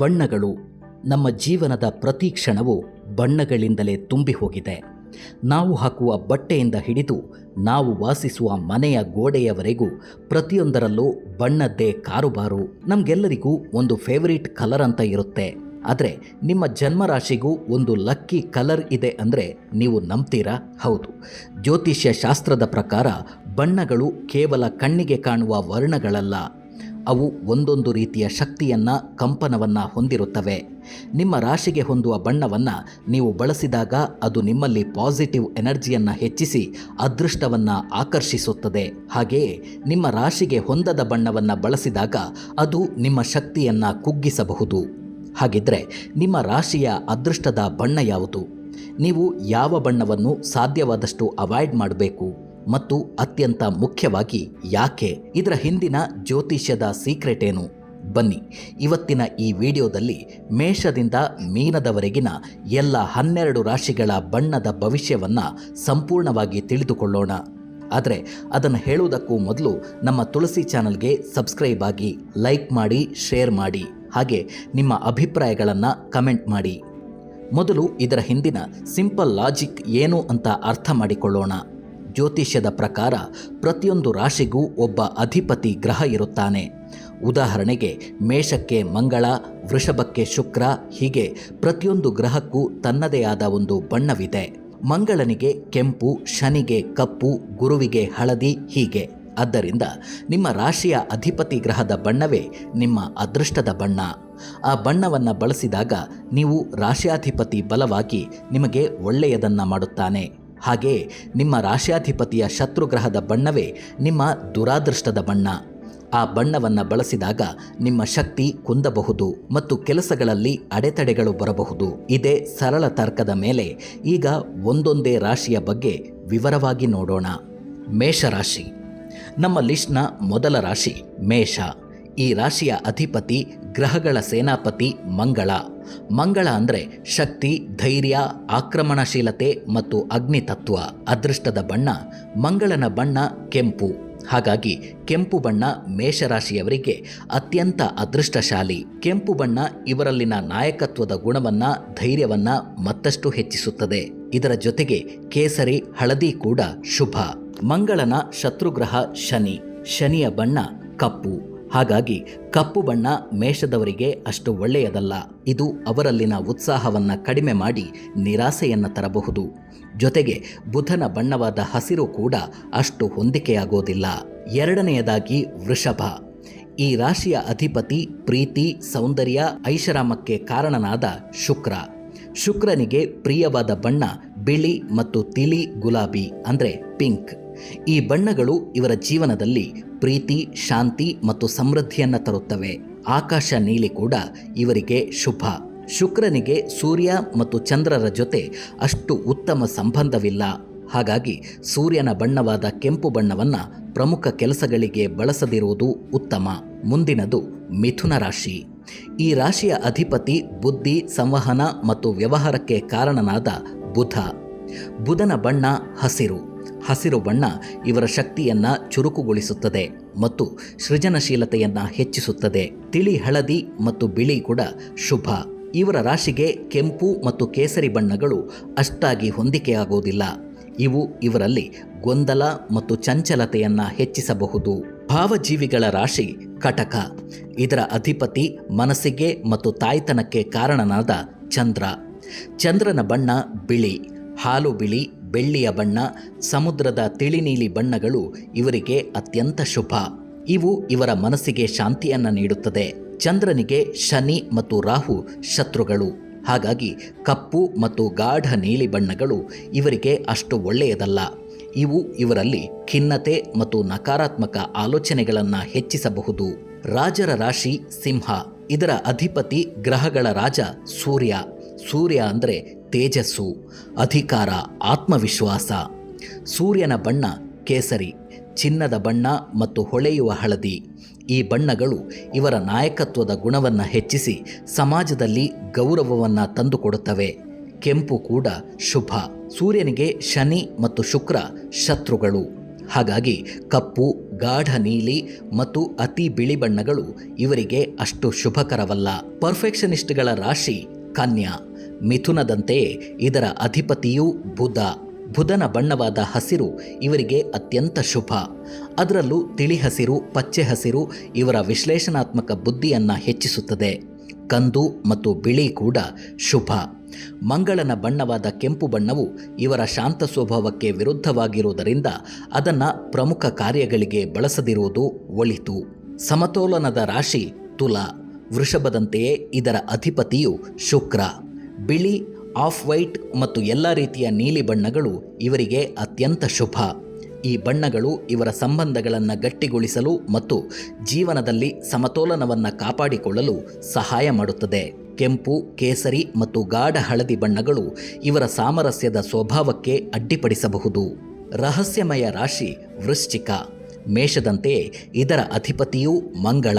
ಬಣ್ಣಗಳು ನಮ್ಮ ಜೀವನದ ಪ್ರತಿ ಕ್ಷಣವು ಬಣ್ಣಗಳಿಂದಲೇ ತುಂಬಿ ಹೋಗಿದೆ. ನಾವು ಹಾಕುವ ಬಟ್ಟೆಯಿಂದ ಹಿಡಿದು ನಾವು ವಾಸಿಸುವ ಮನೆಯ ಗೋಡೆಯವರೆಗೂ ಪ್ರತಿಯೊಂದರಲ್ಲೂ ಬಣ್ಣದ್ದೇ ಕಾರುಬಾರು, ನಮಗೆಲ್ಲರಿಗೂ ಒಂದು ಫೇವರಿಟ್ ಕಲರ್ ಅಂತ ಇರುತ್ತೆ. ಆದರೆ ನಿಮ್ಮ ಜನ್ಮರಾಶಿಗೂ ಒಂದು ಲಕ್ಕಿ ಕಲರ್ ಇದೆ ಅಂದರೆ ನೀವು ನಂಬ್ತೀರಾ? ಹೌದು. ಜ್ಯೋತಿಷ್ಯ ಶಾಸ್ತ್ರದ ಪ್ರಕಾರ ಬಣ್ಣಗಳು ಕೇವಲ ಕಣ್ಣಿಗೆ ಕಾಣುವ ವರ್ಣಗಳಲ್ಲ. ಅವು ಒಂದೊಂದು ರೀತಿಯ ಶಕ್ತಿಯನ್ನು ಕಂಪನವನ್ನು ಹೊಂದಿರುತ್ತವೆ. ನಿಮ್ಮ ರಾಶಿಗೆ ಹೊಂದುವ ಬಣ್ಣವನ್ನು ನೀವು ಬಳಸಿದಾಗ ಅದು ನಿಮ್ಮಲ್ಲಿ ಪಾಸಿಟಿವ್ ಎನರ್ಜಿಯನ್ನು ಹೆಚ್ಚಿಸಿ ಅದೃಷ್ಟವನ್ನು ಆಕರ್ಷಿಸುತ್ತದೆ. ಹಾಗೆಯೇ ನಿಮ್ಮ ರಾಶಿಗೆ ಹೊಂದದ ಬಣ್ಣವನ್ನು ಬಳಸಿದಾಗ ಅದು ನಿಮ್ಮ ಶಕ್ತಿಯನ್ನು ಕುಗ್ಗಿಸಬಹುದು. ಹಾಗಿದ್ರೆ ನಿಮ್ಮ ರಾಶಿಯ ಅದೃಷ್ಟದ ಬಣ್ಣ ಯಾವುದು? ನೀವು ಯಾವ ಬಣ್ಣವನ್ನು ಸಾಧ್ಯವಾದಷ್ಟು ಅವಾಯ್ಡ್ ಮಾಡಬೇಕು? ಮತ್ತು ಅತ್ಯಂತ ಮುಖ್ಯವಾಗಿ ಯಾಕೆ ಇದರ ಹಿಂದಿನ ಜ್ಯೋತಿಷ್ಯದ ಸೀಕ್ರೆಟ್ ಏನು ಬನ್ನಿ, ಇವತ್ತಿನ ಈ ವಿಡಿಯೋದಲ್ಲಿ ಮೇಷದಿಂದ ಮೀನದವರೆಗಿನ ಎಲ್ಲ ಹನ್ನೆರಡು ರಾಶಿಗಳ ಬಣ್ಣದ ಭವಿಷ್ಯವನ್ನು ಸಂಪೂರ್ಣವಾಗಿ ತಿಳಿದುಕೊಳ್ಳೋಣ. ಆದರೆ ಅದನ್ನು ಹೇಳುವುದಕ್ಕೂ ಮೊದಲು ನಮ್ಮ ತುಳಸಿ ಚಾನಲ್ಗೆ ಸಬ್ಸ್ಕ್ರೈಬ್ ಆಗಿ ಲೈಕ್ ಮಾಡಿ, ಶೇರ್ ಮಾಡಿ, ಹಾಗೆ ನಿಮ್ಮ ಅಭಿಪ್ರಾಯಗಳನ್ನು ಕಮೆಂಟ್ ಮಾಡಿ. ಮೊದಲು ಇದರ ಹಿಂದಿನ ಸಿಂಪಲ್ ಲಾಜಿಕ್ ಏನು ಅಂತ ಅರ್ಥ ಮಾಡಿಕೊಳ್ಳೋಣ. ಜ್ಯೋತಿಷ್ಯದ ಪ್ರಕಾರ ಪ್ರತಿಯೊಂದು ರಾಶಿಗೂ ಒಬ್ಬ ಅಧಿಪತಿ ಗ್ರಹ ಇರುತ್ತಾನೆ. ಉದಾಹರಣೆಗೆ ಮೇಷಕ್ಕೆ ಮಂಗಳ, ವೃಷಭಕ್ಕೆ ಶುಕ್ರ, ಹೀಗೆ ಪ್ರತಿಯೊಂದು ಗ್ರಹಕ್ಕೂ ತನ್ನದೇ ಆದ ಒಂದು ಬಣ್ಣವಿದೆ. ಮಂಗಳನಿಗೆ ಕೆಂಪು, ಶನಿಗೆ ಕಪ್ಪು, ಗುರುವಿಗೆ ಹಳದಿ, ಹೀಗೆ. ಆದ್ದರಿಂದ ನಿಮ್ಮ ರಾಶಿಯ ಅಧಿಪತಿ ಗ್ರಹದ ಬಣ್ಣವೇ ನಿಮ್ಮ ಅದೃಷ್ಟದ ಬಣ್ಣ. ಆ ಬಣ್ಣವನ್ನು ಬಳಸಿದಾಗ ನೀವು ರಾಶಿಯಾಧಿಪತಿ ಬಲವಾಗಿ ನಿಮಗೆ ಒಳ್ಳೆಯದನ್ನು ಮಾಡುತ್ತಾನೆ. ಹಾಗೆಯೇ ನಿಮ್ಮ ರಾಶ್ಯಾಧಿಪತಿಯ ಶತ್ರುಗ್ರಹದ ಬಣ್ಣವೇ ನಿಮ್ಮ ದುರಾದೃಷ್ಟದ ಬಣ್ಣ. ಆ ಬಣ್ಣವನ್ನು ಬಳಸಿದಾಗ ನಿಮ್ಮ ಶಕ್ತಿ ಕುಂದಬಹುದು ಮತ್ತು ಕೆಲಸಗಳಲ್ಲಿ ಅಡೆತಡೆಗಳು ಬರಬಹುದು. ಇದೇ ಸರಳ ತರ್ಕದ ಮೇಲೆ ಈಗ ಒಂದೊಂದೇ ರಾಶಿಯ ಬಗ್ಗೆ ವಿವರವಾಗಿ ನೋಡೋಣ. ಮೇಷರಾಶಿ. ನಮ್ಮ ಲಿಸ್ಟ್ನ ಮೊದಲ ರಾಶಿ ಮೇಷ. ಈ ರಾಶಿಯ ಅಧಿಪತಿ ಗ್ರಹಗಳ ಸೇನಾಪತಿ ಮಂಗಳ. ಮಂಗಳ ಅಂದರೆ ಶಕ್ತಿ, ಧೈರ್ಯ, ಆಕ್ರಮಣಶೀಲತೆ ಮತ್ತು ಅಗ್ನಿತತ್ವ, ಅದೃಷ್ಟದ ಬಣ್ಣ, ಮಂಗಳನ ಬಣ್ಣ ಕೆಂಪು. ಹಾಗಾಗಿ ಕೆಂಪು ಬಣ್ಣ ಮೇಷರಾಶಿಯವರಿಗೆ ಅತ್ಯಂತ ಅದೃಷ್ಟಶಾಲಿ. ಕೆಂಪು ಬಣ್ಣ ಇವರಲ್ಲಿನ ನಾಯಕತ್ವದ ಗುಣವನ್ನ, ಧೈರ್ಯವನ್ನ ಮತ್ತಷ್ಟು ಹೆಚ್ಚಿಸುತ್ತದೆ. ಇದರ ಜೊತೆಗೆ ಕೇಸರಿ, ಹಳದಿ ಕೂಡ ಶುಭ. ಮಂಗಳನ ಶತ್ರುಗ್ರಹ ಶನಿ. ಶನಿಯ ಬಣ್ಣ ಕಪ್ಪು. ಹಾಗಾಗಿ ಕಪ್ಪು ಬಣ್ಣ ಮೇಷದವರಿಗೆ ಅಷ್ಟು ಒಳ್ಳೆಯದಲ್ಲ. ಇದು ಅವರಲ್ಲಿನ ಉತ್ಸಾಹವನ್ನು ಕಡಿಮೆ ಮಾಡಿ ನಿರಾಸೆಯನ್ನು ತರಬಹುದು. ಜೊತೆಗೆ ಬುಧನ ಬಣ್ಣವಾದ ಹಸಿರು ಕೂಡ ಅಷ್ಟು ಹೊಂದಿಕೆಯಾಗೋದಿಲ್ಲ. ಎರಡನೆಯದಾಗಿ ವೃಷಭ. ಈ ರಾಶಿಯ ಅಧಿಪತಿ ಪ್ರೀತಿ, ಸೌಂದರ್ಯ, ಐಷಾರಾಮಕ್ಕೆ ಕಾರಣನಾದ ಶುಕ್ರ. ಶುಕ್ರನಿಗೆ ಪ್ರಿಯವಾದ ಬಣ್ಣ ಬಿಳಿ ಮತ್ತು ತಿಳಿ ಗುಲಾಬಿ ಅಂದರೆ ಪಿಂಕ್. ಈ ಬಣ್ಣಗಳು ಇವರ ಜೀವನದಲ್ಲಿ ಪ್ರೀತಿ, ಶಾಂತಿ ಮತ್ತು ಸಮೃದ್ಧಿಯನ್ನು ತರುತ್ತವೆ. ಆಕಾಶ ನೀಲಿ ಕೂಡ ಇವರಿಗೆ ಶುಭ. ಶುಕ್ರನಿಗೆ ಸೂರ್ಯ ಮತ್ತು ಚಂದ್ರರ ಜೊತೆ ಅಷ್ಟು ಉತ್ತಮ ಸಂಬಂಧವಿಲ್ಲ. ಹಾಗಾಗಿ ಸೂರ್ಯನ ಬಣ್ಣವಾದ ಕೆಂಪು ಬಣ್ಣವನ್ನು ಪ್ರಮುಖ ಕೆಲಸಗಳಿಗೆ ಬಳಸದಿರುವುದು ಉತ್ತಮ. ಮುಂದಿನದು ಮಿಥುನ ರಾಶಿ. ಈ ರಾಶಿಯ ಅಧಿಪತಿ ಬುದ್ಧಿ, ಸಂವಹನ ಮತ್ತು ವ್ಯವಹಾರಕ್ಕೆ ಕಾರಣನಾದ ಬುಧ. ಬುಧನ ಬಣ್ಣ ಹಸಿರು. ಹಸಿರು ಬಣ್ಣ ಇವರ ಶಕ್ತಿಯನ್ನ ಚುರುಕುಗೊಳಿಸುತ್ತದೆ ಮತ್ತು ಸೃಜನಶೀಲತೆಯನ್ನ ಹೆಚ್ಚಿಸುತ್ತದೆ. ತಿಳಿ ಹಳದಿ ಮತ್ತು ಬಿಳಿ ಕೂಡ ಶುಭ. ಇವರ ರಾಶಿಗೆ ಕೆಂಪು ಮತ್ತು ಕೇಸರಿ ಬಣ್ಣಗಳು ಅಷ್ಟಾಗಿ ಹೊಂದಿಕೆಯಾಗುವುದಿಲ್ಲ. ಇವು ಇವರಲ್ಲಿ ಗೊಂದಲ ಮತ್ತು ಚಂಚಲತೆಯನ್ನ ಹೆಚ್ಚಿಸಬಹುದು. ಭಾವಜೀವಿಗಳ ರಾಶಿ ಕಟಕ. ಇದರ ಅಧಿಪತಿ ಮನಸ್ಸಿಗೆ ಮತ್ತು ತಾಯ್ತನಕ್ಕೆ ಕಾರಣನಾದ ಚಂದ್ರ. ಚಂದ್ರನ ಬಣ್ಣ ಬಿಳಿ, ಹಾಲು ಬಿಳಿ ಬೆಳ್ಳಿಯ ಬಣ್ಣ, ಸಮುದ್ರದ ತಿಳಿನೀಲಿ ಬಣ್ಣಗಳು ಇವರಿಗೆ ಅತ್ಯಂತ ಶುಭ. ಇವು ಇವರ ಮನಸ್ಸಿಗೆ ಶಾಂತಿಯನ್ನು ನೀಡುತ್ತದೆ. ಚಂದ್ರನಿಗೆ ಶನಿ ಮತ್ತು ರಾಹು ಶತ್ರುಗಳು. ಹಾಗಾಗಿ ಕಪ್ಪು ಮತ್ತು ಗಾಢ ನೀಲಿ ಬಣ್ಣಗಳು ಇವರಿಗೆ ಅಷ್ಟು ಒಳ್ಳೆಯದಲ್ಲ. ಇವು ಇವರಲ್ಲಿ ಖಿನ್ನತೆ ಮತ್ತು ನಕಾರಾತ್ಮಕ ಆಲೋಚನೆಗಳನ್ನು ಹೆಚ್ಚಿಸಬಹುದು. ರಾಜರ ರಾಶಿ ಸಿಂಹ. ಇದರ ಅಧಿಪತಿ ಗ್ರಹಗಳ ರಾಜ ಸೂರ್ಯ. ಸೂರ್ಯ ಅಂದರೆ ತೇಜಸ್ಸು, ಅಧಿಕಾರ, ಆತ್ಮವಿಶ್ವಾಸ, ಸೂರ್ಯನ ಬಣ್ಣ ಕೇಸರಿ, ಚಿನ್ನದ ಬಣ್ಣ ಮತ್ತು ಹೊಳೆಯುವ ಹಳದಿ. ಈ ಬಣ್ಣಗಳು ಇವರ ನಾಯಕತ್ವದ ಗುಣವನ್ನು ಹೆಚ್ಚಿಸಿ ಸಮಾಜದಲ್ಲಿ ಗೌರವವನ್ನು ತಂದುಕೊಡುತ್ತವೆ. ಕೆಂಪು ಕೂಡ ಶುಭ. ಸೂರ್ಯನಿಗೆ ಶನಿ ಮತ್ತು ಶುಕ್ರ ಶತ್ರುಗಳು. ಹಾಗಾಗಿ ಕಪ್ಪು, ಗಾಢ ನೀಲಿ ಮತ್ತು ಅತಿ ಬಿಳಿ ಬಣ್ಣಗಳು ಇವರಿಗೆ ಅಷ್ಟು ಶುಭಕರವಲ್ಲ. ಪರ್ಫೆಕ್ಷನಿಸ್ಟ್ಗಳ ರಾಶಿ ಕನ್ಯಾ. ಮಿಥುನದಂತೆಯೇ ಇದರ ಅಧಿಪತಿಯೂ ಬುಧ. ಬುಧನ ಬಣ್ಣವಾದ ಹಸಿರು ಇವರಿಗೆ ಅತ್ಯಂತ ಶುಭ. ಅದರಲ್ಲೂ ತಿಳಿ ಹಸಿರು, ಪಚ್ಚೆ ಹಸಿರು ಇವರ ವಿಶ್ಲೇಷಣಾತ್ಮಕ ಬುದ್ಧಿಯನ್ನು ಹೆಚ್ಚಿಸುತ್ತದೆ. ಕಂದು ಮತ್ತು ಬಿಳಿ ಕೂಡ ಶುಭ. ಮಂಗಳನ ಬಣ್ಣವಾದ ಕೆಂಪು ಬಣ್ಣವು ಇವರ ಶಾಂತ ಸ್ವಭಾವಕ್ಕೆ ವಿರುದ್ಧವಾಗಿರುವುದರಿಂದ ಅದನ್ನು ಪ್ರಮುಖ ಕಾರ್ಯಗಳಿಗೆ ಬಳಸದಿರುವುದು ಒಳಿತು. ಸಮತೋಲನದ ರಾಶಿ ತುಲಾ. ವೃಷಭದಂತೆಯೇ ಇದರ ಅಧಿಪತಿಯು ಶುಕ್ರ. ಬಿಳಿ, ಆಫ್ ವೈಟ್ ಮತ್ತು ಎಲ್ಲ ರೀತಿಯ ನೀಲಿ ಬಣ್ಣಗಳು ಇವರಿಗೆ ಅತ್ಯಂತ ಶುಭ. ಈ ಬಣ್ಣಗಳು ಇವರ ಸಂಬಂಧಗಳನ್ನು ಗಟ್ಟಿಗೊಳಿಸಲು ಮತ್ತು ಜೀವನದಲ್ಲಿ ಸಮತೋಲನವನ್ನು ಕಾಪಾಡಿಕೊಳ್ಳಲು ಸಹಾಯ ಮಾಡುತ್ತದೆ. ಕೆಂಪು, ಕೇಸರಿ ಮತ್ತು ಗಾಢ ಹಳದಿ ಬಣ್ಣಗಳು ಇವರ ಸಾಮರಸ್ಯದ ಸ್ವಭಾವಕ್ಕೆ ಅಡ್ಡಿಪಡಿಸಬಹುದು. ರಹಸ್ಯಮಯ ರಾಶಿ ವೃಶ್ಚಿಕ. ಮೇಷದಂತೆಯೇ ಇದರ ಅಧಿಪತಿಯೂ ಮಂಗಳ.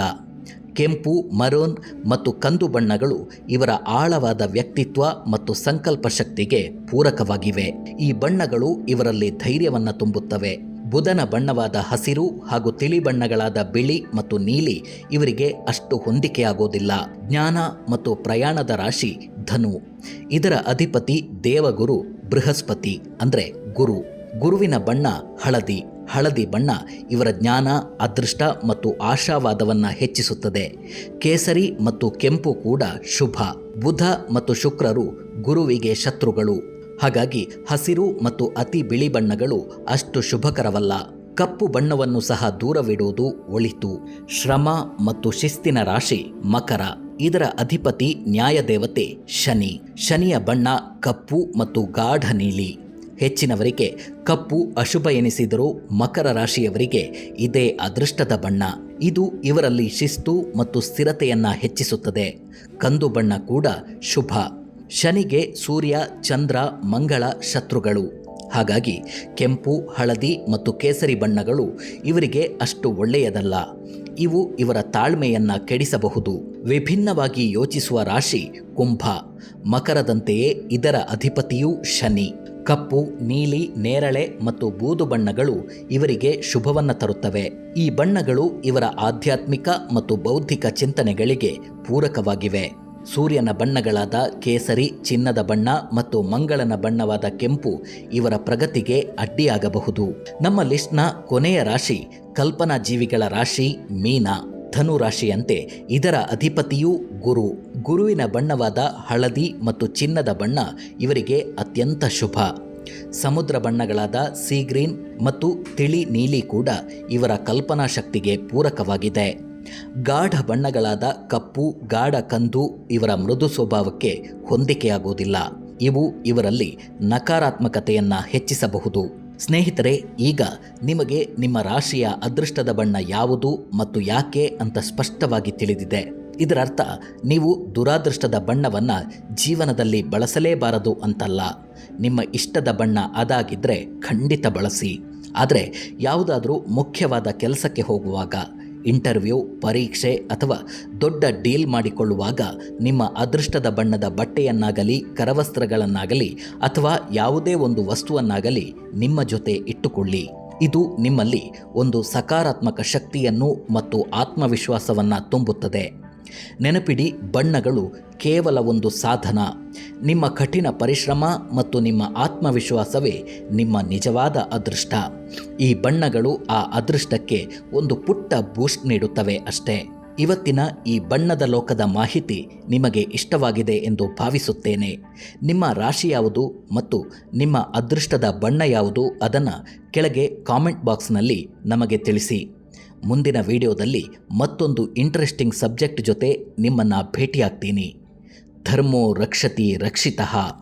ಕೆಂಪು, ಮರೋನ್ ಮತ್ತು ಕಂದು ಬಣ್ಣಗಳು ಇವರ ಆಳವಾದ ವ್ಯಕ್ತಿತ್ವ ಮತ್ತು ಸಂಕಲ್ಪ ಶಕ್ತಿಗೆ ಪೂರಕವಾಗಿವೆ. ಈ ಬಣ್ಣಗಳು ಇವರಲ್ಲಿ ಧೈರ್ಯವನ್ನು ತುಂಬುತ್ತವೆ. ಬುಧನ ಬಣ್ಣವಾದ ಹಸಿರು ಹಾಗೂ ತಿಳಿ ಬಣ್ಣಗಳಾದ ಬಿಳಿ ಮತ್ತು ನೀಲಿ ಇವರಿಗೆ ಅಷ್ಟು ಹೊಂದಿಕೆಯಾಗೋದಿಲ್ಲ. ಜ್ಞಾನ ಮತ್ತು ಪ್ರಯಾಣದ ರಾಶಿ ಧನು. ಇದರ ಅಧಿಪತಿ ದೇವಗುರು ಬೃಹಸ್ಪತಿ ಅಂದರೆ ಗುರು. ಗುರುವಿನ ಬಣ್ಣ ಹಳದಿ. ಹಳದಿ ಬಣ್ಣ ಇವರ ಜ್ಞಾನ, ಅದೃಷ್ಟ ಮತ್ತು ಆಶಾವಾದವನ್ನು ಹೆಚ್ಚಿಸುತ್ತದೆ. ಕೇಸರಿ ಮತ್ತು ಕೆಂಪು ಕೂಡ ಶುಭ. ಬುಧ ಮತ್ತು ಶುಕ್ರರು ಗುರುವಿಗೆ ಶತ್ರುಗಳು. ಹಾಗಾಗಿ ಹಸಿರು ಮತ್ತು ಅತಿ ಬಿಳಿ ಬಣ್ಣಗಳು ಅಷ್ಟು ಶುಭಕರವಲ್ಲ. ಕಪ್ಪು ಬಣ್ಣವನ್ನು ಸಹ ದೂರವಿಡುವುದು ಒಳಿತು. ಶ್ರಮ ಮತ್ತು ಶಿಸ್ತಿನ ರಾಶಿ ಮಕರ. ಇದರ ಅಧಿಪತಿ ನ್ಯಾಯದೇವತೆ ಶನಿ. ಶನಿಯ ಬಣ್ಣ ಕಪ್ಪು ಮತ್ತು ಗಾಢ ನೀಲಿ. ಹೆಚ್ಚಿನವರಿಗೆ ಕಪ್ಪು ಅಶುಭ ಎನಿಸಿದರೂ ಮಕರ ರಾಶಿಯವರಿಗೆ ಇದೇ ಅದೃಷ್ಟದ ಬಣ್ಣ. ಇದು ಇವರಲ್ಲಿ ಶಿಸ್ತು ಮತ್ತು ಸ್ಥಿರತೆಯನ್ನ ಹೆಚ್ಚಿಸುತ್ತದೆ. ಕಂದು ಬಣ್ಣ ಕೂಡ ಶುಭ. ಶನಿಗೆ ಸೂರ್ಯ, ಚಂದ್ರ, ಮಂಗಳ ಶತ್ರುಗಳು. ಹಾಗಾಗಿ ಕೆಂಪು, ಹಳದಿ ಮತ್ತು ಕೇಸರಿ ಬಣ್ಣಗಳು ಇವರಿಗೆ ಅಷ್ಟು ಒಳ್ಳೆಯದಲ್ಲ. ಇವು ಇವರ ತಾಳ್ಮೆಯನ್ನ ಕೆಡಿಸಬಹುದು. ವಿಭಿನ್ನವಾಗಿ ಯೋಚಿಸುವ ರಾಶಿ ಕುಂಭ. ಮಕರದಂತೆಯೇ ಇದರ ಅಧಿಪತಿಯೂ ಶನಿ. ಕಪ್ಪು, ನೀಲಿ, ನೇರಳೆ ಮತ್ತು ಬೂದು ಬಣ್ಣಗಳು ಇವರಿಗೆ ಶುಭವನ್ನು ತರುತ್ತವೆ. ಈ ಬಣ್ಣಗಳು ಇವರ ಆಧ್ಯಾತ್ಮಿಕ ಮತ್ತು ಬೌದ್ಧಿಕ ಚಿಂತನೆಗಳಿಗೆ ಪೂರಕವಾಗಿವೆ. ಸೂರ್ಯನ ಬಣ್ಣಗಳಾದ ಕೇಸರಿ, ಚಿನ್ನದ ಬಣ್ಣ ಮತ್ತು ಮಂಗಳನ ಬಣ್ಣವಾದ ಕೆಂಪು ಇವರ ಪ್ರಗತಿಗೆ ಅಡ್ಡಿಯಾಗಬಹುದು. ನಮ್ಮ ಲಿಸ್ಟ್ನ ಕೊನೆಯ ರಾಶಿ ಕಲ್ಪನಾ ಜೀವಿಗಳ ರಾಶಿ ಮೀನ. ಧನು ರಾಶಿಯಂತೆ ಇದರ ಅಧಿಪತಿಯೂ ಗುರು. ಗುರುವಿನ ಬಣ್ಣವಾದ ಹಳದಿ ಮತ್ತು ಚಿನ್ನದ ಬಣ್ಣ ಇವರಿಗೆ ಅತ್ಯಂತ ಶುಭ. ಸಮುದ್ರ ಬಣ್ಣಗಳಾದ ಸೀ ಗ್ರೀನ್ ಮತ್ತು ತಿಳಿ ನೀಲಿ ಕೂಡ ಇವರ ಕಲ್ಪನಾ ಶಕ್ತಿಗೆ ಪೂರಕವಾಗಿದೆ. ಗಾಢ ಬಣ್ಣಗಳಾದ ಕಪ್ಪು, ಗಾಢ ಕಂದು ಇವರ ಮೃದು ಸ್ವಭಾವಕ್ಕೆ ಹೊಂದಿಕೆಯಾಗುವುದಿಲ್ಲ. ಇವು ಇವರಲ್ಲಿ ನಕಾರಾತ್ಮಕತೆಯನ್ನು ಹೆಚ್ಚಿಸಬಹುದು. ಸ್ನೇಹಿತರೆ, ಈಗ ನಿಮಗೆ ನಿಮ್ಮ ರಾಶಿಯ ಅದೃಷ್ಟದ ಬಣ್ಣ ಯಾವುದು ಮತ್ತು ಯಾಕೆ ಅಂತ ಸ್ಪಷ್ಟವಾಗಿ ತಿಳಿದಿದೆ. ಇದರರ್ಥ, ನೀವು ದುರಾದೃಷ್ಟದ ಬಣ್ಣವನ್ನು ಜೀವನದಲ್ಲಿ ಬಳಸಲೇಬಾರದು ಅಂತಲ್ಲ. ನಿಮ್ಮ ಇಷ್ಟದ ಬಣ್ಣ ಅದಾಗಿದ್ದರೆ ಖಂಡಿತ ಬಳಸಿ. ಆದರೆ, ಯಾವುದಾದರೂ ಮುಖ್ಯವಾದ ಕೆಲಸಕ್ಕೆ ಹೋಗುವಾಗ ಇಂಟರ್ವ್ಯೂ, ಪರೀಕ್ಷೆ ಅಥವಾ ದೊಡ್ಡ ಡೀಲ್ ಮಾಡಿಕೊಳ್ಳುವಾಗ ನಿಮ್ಮ ಅದೃಷ್ಟದ ಬಣ್ಣದ ಬಟ್ಟೆಯನ್ನಾಗಲಿ, ಕರವಸ್ತ್ರಗಳನ್ನಾಗಲಿ ಅಥವಾ ಯಾವುದೇ ಒಂದು ವಸ್ತುವನ್ನಾಗಲಿ ನಿಮ್ಮ ಜೊತೆ ಇಟ್ಟುಕೊಳ್ಳಿ. ಇದು ನಿಮ್ಮಲ್ಲಿ ಒಂದು ಸಕಾರಾತ್ಮಕ ಶಕ್ತಿಯನ್ನು ಮತ್ತು ಆತ್ಮವಿಶ್ವಾಸವನ್ನು ತುಂಬುತ್ತದೆ. ನೆನಪಿಡಿ, ಬಣ್ಣಗಳು ಕೇವಲ ಒಂದು ಸಾಧನ. ನಿಮ್ಮ ಕಠಿಣ ಪರಿಶ್ರಮ ಮತ್ತು ನಿಮ್ಮ ಆತ್ಮವಿಶ್ವಾಸವೇ ನಿಮ್ಮ ನಿಜವಾದ ಅದೃಷ್ಟ. ಈ ಬಣ್ಣಗಳು ಆ ಅದೃಷ್ಟಕ್ಕೆ ಒಂದು ಪುಟ್ಟ ಬೂಸ್ಟ್ ನೀಡುತ್ತವೆ ಅಷ್ಟೇ. ಇವತ್ತಿನ ಈ ಬಣ್ಣದ ಲೋಕದ ಮಾಹಿತಿ ನಿಮಗೆ ಇಷ್ಟವಾಗಿದೆ ಎಂದು ಭಾವಿಸುತ್ತೇನೆ. ನಿಮ್ಮ ರಾಶಿ ಯಾವುದು ಮತ್ತು ನಿಮ್ಮ ಅದೃಷ್ಟದ ಬಣ್ಣ ಯಾವುದು ಅದನ್ನು ಕೆಳಗೆ ಕಾಮೆಂಟ್ ಬಾಕ್ಸ್ನಲ್ಲಿ ನಮಗೆ ತಿಳಿಸಿ. ಮುಂದಿನ ವಿಡಿಯೋದಲ್ಲಿ ಮತ್ತೊಂದು ಇಂಟ್ರೆಸ್ಟಿಂಗ್ ಸಬ್ಜೆಕ್ಟ್ ಜೊತೆ ನಿಮ್ಮನ್ನು ಭೇಟಿಯಾಗ್ತೀನಿ. ಧರ್ಮೋ ರಕ್ಷತಿ ರಕ್ಷಿತಃ.